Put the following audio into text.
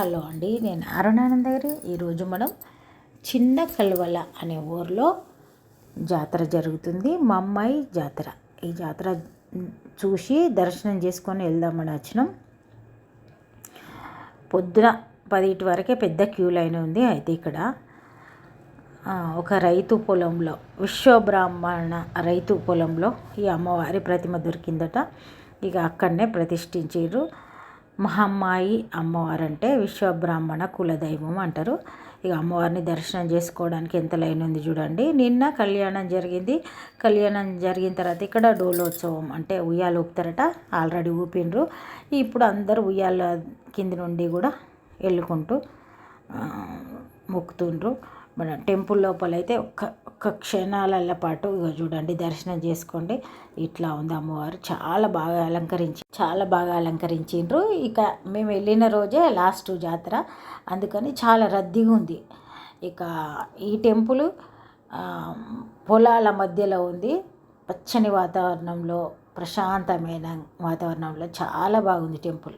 Hello అండి నేను అరుణానంద గారు. ఈరోజు మనం చిన్న కల్వల అనే ఊరిలో జాతర జరుగుతుంది. మా అమ్మాయి జాతర. ఈ జాతర చూసి దర్శనం చేసుకొని వెళ్దామని వచ్చినాం. పొద్దున పదిటి వరకే పెద్ద క్యూ లైన్ ఉంది. అయితే ఇక్కడ ఒక రైతు పొలంలో విశ్వబ్రాహ్మణ రైతు పొలంలో ఈ అమ్మవారి ప్రతిమ దొరికిందట. ఇక అక్కడనే ప్రతిష్ఠించారు. మహమ్మాయి అమ్మవారు అంటే విశ్వబ్రాహ్మణ కులదైవం అంటారు. ఇక అమ్మవారిని దర్శనం చేసుకోవడానికి ఎంత లైన్ ఉంది చూడండి. నిన్న కళ్యాణం జరిగింది. కళ్యాణం జరిగిన తర్వాత ఇక్కడ డోలోత్సవం అంటే ఉయ్యాలు ఊపుతారట. ఆల్రెడీ ఊపిండ్రు. ఇప్పుడు అందరూ ఉయ్యాల కింది నుండి కూడా వెళ్ళుకుంటూ మొక్కుతుండ్రు. మన టెంపుల్ లోపల అయితే ఒక్క ఒక్క క్షణాల పాటు ఇక చూడండి దర్శనం చేసుకోండి. ఇట్లా ఉంది అమ్మవారు. చాలా బాగా అలంకరించి చాలా బాగా అలంకరించిండ్రు. ఇక మేము వెళ్ళిన రోజే లాస్ట్ జాతర. అందుకని చాలా రద్దీగా ఉంది. ఇక ఈ టెంపుల్ పొలాల మధ్యలో ఉంది. పచ్చని వాతావరణంలో ప్రశాంతమైన వాతావరణంలో చాలా బాగుంది టెంపుల్.